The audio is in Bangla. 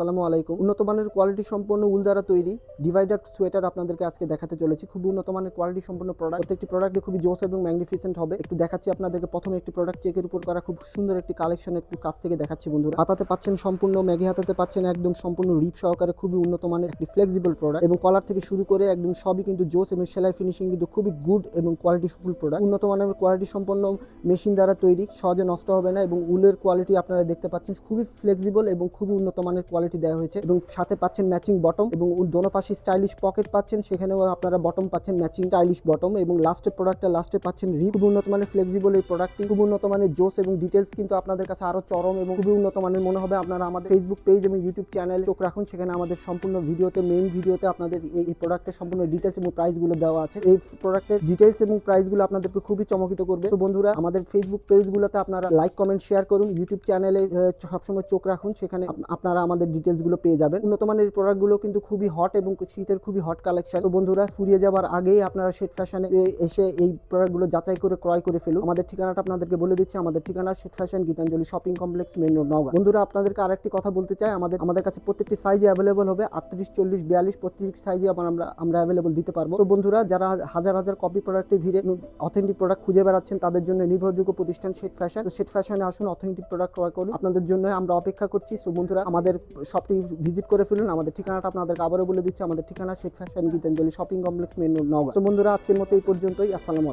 আসসালামু আলাইকুম। উন্নত মানের কোয়ালিটি সম্পন্ন উল দ্বারা তৈরি ডিভাইডার সোয়েটার আপনাদেরকে আজকে দেখাতে চলেছি। খুব উন্নত মানের কোয়ালিটি সম্পন্ন প্রোডাক্ট প্রত্যেকটি প্রোডাক্টে খুবই জোস এবং ম্যাগনিফিসেন্ট হবে। একটু দেখাচ্ছি আপনাদেরকে। প্রথমে একটি প্রোডাক্ট চেকের উপর করা খুব সুন্দর একটি কালেকশন একটু কাছ থেকে দেখাচ্ছি বন্ধুরা। হাতাতে পাচ্ছেন সম্পূর্ণ ম্যাগি হাতাতে পাচ্ছেন একদম সম্পূর্ণ রিপ সহকারে খুবই উন্নত মানের একটি ফ্লেক্সিবল প্রোডাক্ট এবং কলার থেকে শুরু করে একদম সবই কিন্তু জোস এবং সেলাই ফিনিশিং কিন্তু খুবই গুড এবং কোয়ালিটিফুল প্রোডাক্ট উন্নত মানের কোয়ালিটি সম্পন্ন মেশিন দ্বারা তৈরি। সহজে নষ্ট হবে না এবং উলের কোয়ালিটি আপনারা দেখতে পাচ্ছেন। খুবই ফ্লেক্সিবল এবং খুবই উন্নত মানের কোয়ালিটি দেওয়া হয়েছে এবং সাথে পাচ্ছেন ম্যাচিং বটম এবং দোনো পাশে স্টাইলিশ পকেট পাচ্ছেন, সেখানেও আপনারা বটম পাচ্ছেন ম্যাচিং স্টাইলিশ বটম এবং লাস্টের প্রোডাক্টটা লাস্টে পাচ্ছেন রিপ খুব উন্নত মানের ফ্লেক্সিবল এই প্রোডাক্টটি খুব উন্নত মানের জোস এবং ডিটেলস কিন্তু আপনাদের কাছে আরও চরম এবং খুবই উন্নত মানের মনে হবে। আপনারা আমাদের ফেসবুক পেজ এবং ইউটিউব চ্যানেল চোখ রাখুন, সেখানে আমাদের সম্পূর্ণ ভিডিওতে মেইন ভিডিওতে আপনাদের এই প্রোডাক্টের সম্পূর্ণ ডিটেলস এবং প্রাইসগুলো দেওয়া আছে। এই প্রোডাক্টের ডিটেলস এবং প্রাইসগুলো আপনাদেরকে খুবই চমকিত করবে। তো বন্ধুরা, আমাদের ফেসবুক পেজগুলোতে আপনারা লাইক কমেন্ট শেয়ার করুন। ইউটিউব চ্যানেলে সবসময় চোখ রাখুন, সেখানে আপনারা আমাদের ডিটেলসগুলো পেয়ে যাবেন। উন্নত মানের এই প্রোডাক্টগুলো কিন্তু খুবই হট এবং শীতের খুবই হট কালেকশন তো বন্ধুরা, ফুরিয়ে যাওয়ার আগেই আপনারা শেট ফ্যাশনে এসে এই প্রোডাক্টগুলো যাচাই করে, ক্রয় করে ফেলুন। আমাদের ঠিকানাটা আপনাদেরকে বলে দিচ্ছি। আমাদের ঠিকানা Sheikh fashion Gitanjali shopping complex main road Naogaon বন্ধুরা, আপনাদেরকে আরেকটি কথা বলতে চাই। আমাদের আমাদের কাছে প্রত্যেকটি সাইজে অ্যাভেলেবল হবে। আটত্রিশ, চল্লিশ, বিয়াল্লিশ প্রত্যেকটি সাইজে আবার আমরা আমরা অ্যাভেলেবল দিতে পারব। তো বন্ধুরা, যারা হাজার হাজার কপি প্রোডাক্টের ভিড়ে অথেন্টিক প্রোডাক্ট খুঁজে বেড়াচ্ছেন, তাদের জন্য নির্ভরযোগ্য প্রতিষ্ঠান শেট ফ্যাশন শেট ফ্যাশনে আসুন অথেন্টিক প্রোডাক্ট ক্রয় করুন। আপনাদের জন্য আমরা অপেক্ষা করছি। সো বন্ধুরা, আমাদের শপটি ভিজিট করে ফেলুন। আমাদের ঠিকানাটা আপনাদেরকে আবারও বলে দিচ্ছি। আমাদের ঠিকানা Sheikh fashion Gitanjali shopping complex main নগর তো বন্ধুরা, আজকের মতো এই পর্যন্তই। আসসালামু আলাইকুম।